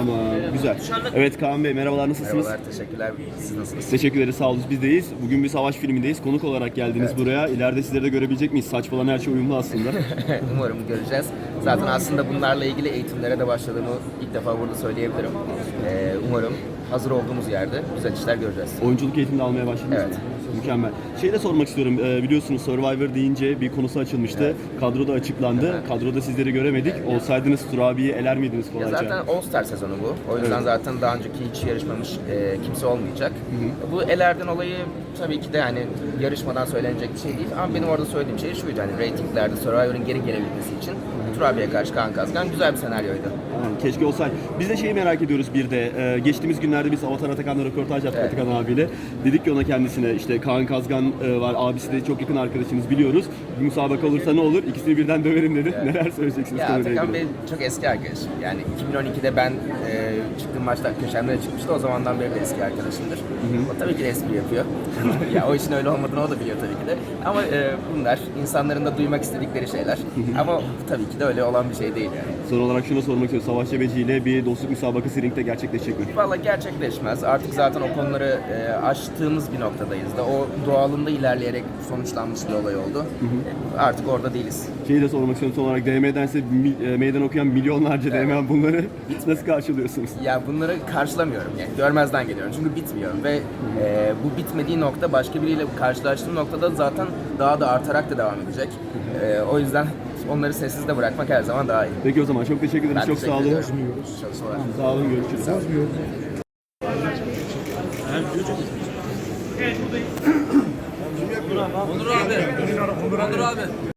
Ama güzel. Evet Kaan Bey merhabalar nasılsınız? Merhabalar, teşekkürler. Siz nasılsınız? Teşekkür ederiz sağ olun biz deyiz. Bugün bir savaş filmindeyiz. Konuk olarak geldiniz Evet. buraya. İleride sizleri de görebilecek miyiz? Saç falan her şey uyumlu aslında. Umarım göreceğiz. Zaten aslında bunlarla ilgili eğitimlere de başladığımı ilk defa burada söyleyebilirim. Ee, umarım hazır olduğumuz yerde güzel işler göreceğiz. Oyunculuk eğitimini almaya başladınız Evet. mı? Mükemmel. Şey de sormak istiyorum. Ee, biliyorsunuz Survivor deyince bir konusu açılmıştı. Kadroda açıklandı. Kadroda sizleri göremedik. Olsaydınız Turabi'yi eler miydiniz Ya kolayca? zaten All Star sezonu bu. O yüzden Evet. zaten daha önceki hiç yarışmamış e, kimse olmayacak. Bu elerden olayı tabii ki de yani yarışmadan söylenecek bir şey değil. Ama benim orada söylediğim şey şuydu. Hani reytinglerde Survivor'ın geri gelebilmesi için Turabi'ye karşı Kaan Kazgan güzel bir senaryoydu. Yani keşke olsaydı. Biz de şeyi merak ediyoruz bir de. Ee, geçtiğimiz günlerde biz Avatar Atakan'la röportaj yaptık Evet. Atakan abiyle. Dedik ki ona kendisine işte Kaan Kazgan e, var. Abisi de çok yakın arkadaşınız biliyoruz. Bir müsabaka olursa ne olur? İkisini birden döverim dedi. Neler söyleyeceksiniz? Ya Atakan? Bey çok eski arkadaşım. Yani 2012'de ben e, çıktığım maçta köşemde çıkmıştı. O zamandan beri de eski arkadaşımdır. O tabii ki de espri yapıyor. ya o işin öyle olmadığını o da biliyor tabii ki de. Ama e, bunlar insanların da duymak istedikleri şeyler. Ama tabii ki de öyle olan bir şey değil yani. Son olarak şunu sormak istiyorum. Savaş Cebeci ile bir dostluk müsabakası ringde gerçekleşecek mi? Valla gerçekleşmez. Artık zaten o konuları e, aştığımız bir noktadayız da. O doğalında ilerleyerek sonuçlanmış bir olay oldu. E, artık orada değiliz. Şeyi de sormak istiyorum son olarak DM'den size mi- e, meydan okuyan milyonlarca DM bunları nasıl karşılıyorsunuz? Ya bunları karşılamıyorum yani görmezden geliyorum çünkü bitmiyor ve e, bu bitmediği nokta başka biriyle karşılaştığım noktada zaten daha da artarak da devam edecek. E, o yüzden onları sessizde bırakmak her zaman daha iyi. Peki o zaman çok teşekkür ederiz. Ben çok teşekkür sağ olun. Çalışmalar. Sağ olun görüşürüz. Onur abi. Onur abi.